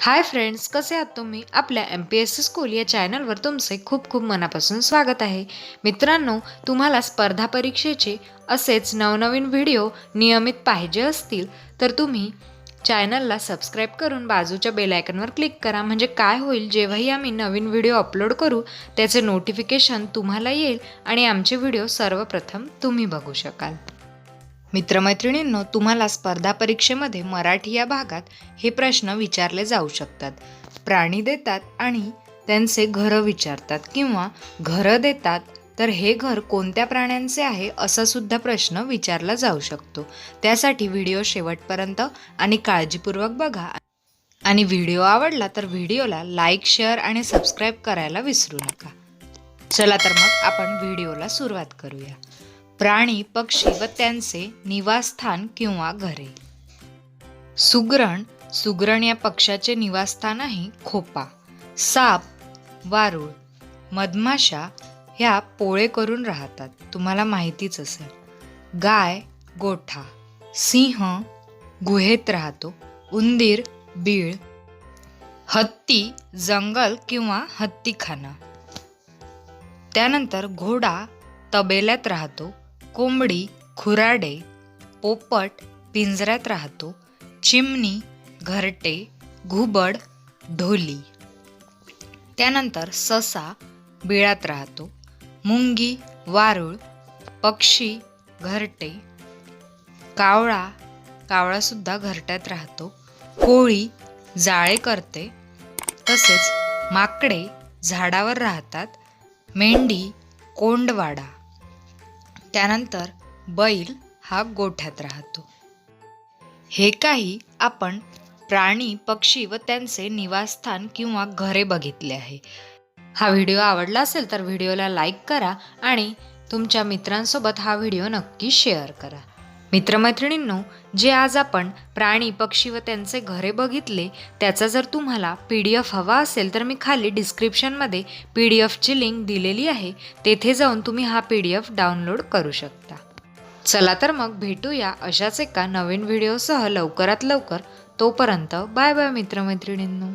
Hi friends कसे आहात तुम्ही? आपल्या M P S C school या चॅनलवर तुमचे खूप खूप मनापासून स्वागत आहे. मित्रांनो तुम्हाला स्पर्धा परीक्षेचे असेच नवनवीन व्हिडिओ नियमित पाहिजे असतील तर तुम्ही चॅनलला सबस्क्राईब करून बाजूच्या बेलायकनवर क्लिक करा. म्हणजे काय होईल जेव्हाही आम्ही नवीन व्हिडिओ अपलोड करू त्याचे नोटिफिकेशन तुम्हाला येईल आणि आमचे व्हिडिओ सर्वप्रथम तुम्ही बघू शकाल. मित्रमैत्रिणींनो तुम्हाला स्पर्धा परीक्षेमध्ये मराठी या भागात हे प्रश्न विचारले जाऊ शकतात. प्राणी देतात आणि त्यांचे घरं विचारतात किंवा घरं देतात तर हे घर कोणत्या प्राण्यांचे आहे असा सुद्धा प्रश्न विचारला जाऊ शकतो. त्यासाठी व्हिडिओ शेवटपर्यंत आणि काळजीपूर्वक बघा. आणि व्हिडिओ आवडला तर व्हिडिओला लाईक शेअर आणि सबस्क्राईब करायला विसरू नका. चला तर मग आपण व्हिडिओला सुरुवात करूया. प्राणी पक्षी व त्यांचे निवासस्थान किंवा घरे. सुगरण सुगरण या पक्षाचे निवासस्थान आहे खोपा साप वारुळ मधमाशा ह्या पोळे करून राहतात. तुम्हाला माहितीच असेल. गाय गोठा सिंह गुहेत राहतो. उंदीर बीळ हत्ती जंगल किंवा हत्तीखाना. त्यानंतर घोडा तबेल्यात राहतो. कोंबडी खुराडे पोपट पिंजऱ्यात राहतो चिमणी घरटे घुबड ढोली. त्यानंतर ससा बिळात राहतो मुंगी वारुळ पक्षी घरटे कावळा कावळासुद्धा घरट्यात राहतो कोळी जाळे करते तसेच माकडे झाडावर राहतात मेंढी कोंडवाडा. त्यानंतर बैल हा गोठ्यात राहतो. हे काही आपण प्राणी पक्षी व त्यांचे निवासस्थान किंवा घरे बघितले आहे. हा व्हिडिओ आवडला असेल तर व्हिडिओला लाईक करा आणि तुमच्या मित्रांसोबत हा व्हिडिओ नक्की शेअर करा. मित्रमैत्रिणींनो जे आज आपण प्राणी पक्षी व त्यांचे घरे बघितले त्याचा जर तुम्हाला पी डी एफ हवा असेल तर मी खाली डिस्क्रिप्शनमध्ये पी डी एफची लिंक दिलेली आहे. तेथे जाऊन तुम्ही हा पी डी एफ डाउनलोड करू शकता. चला तर मग भेटूया अशाच एका नवीन व्हिडिओसह लवकरात लवकर. तोपर्यंत बाय बाय मित्रमैत्रिणींनो.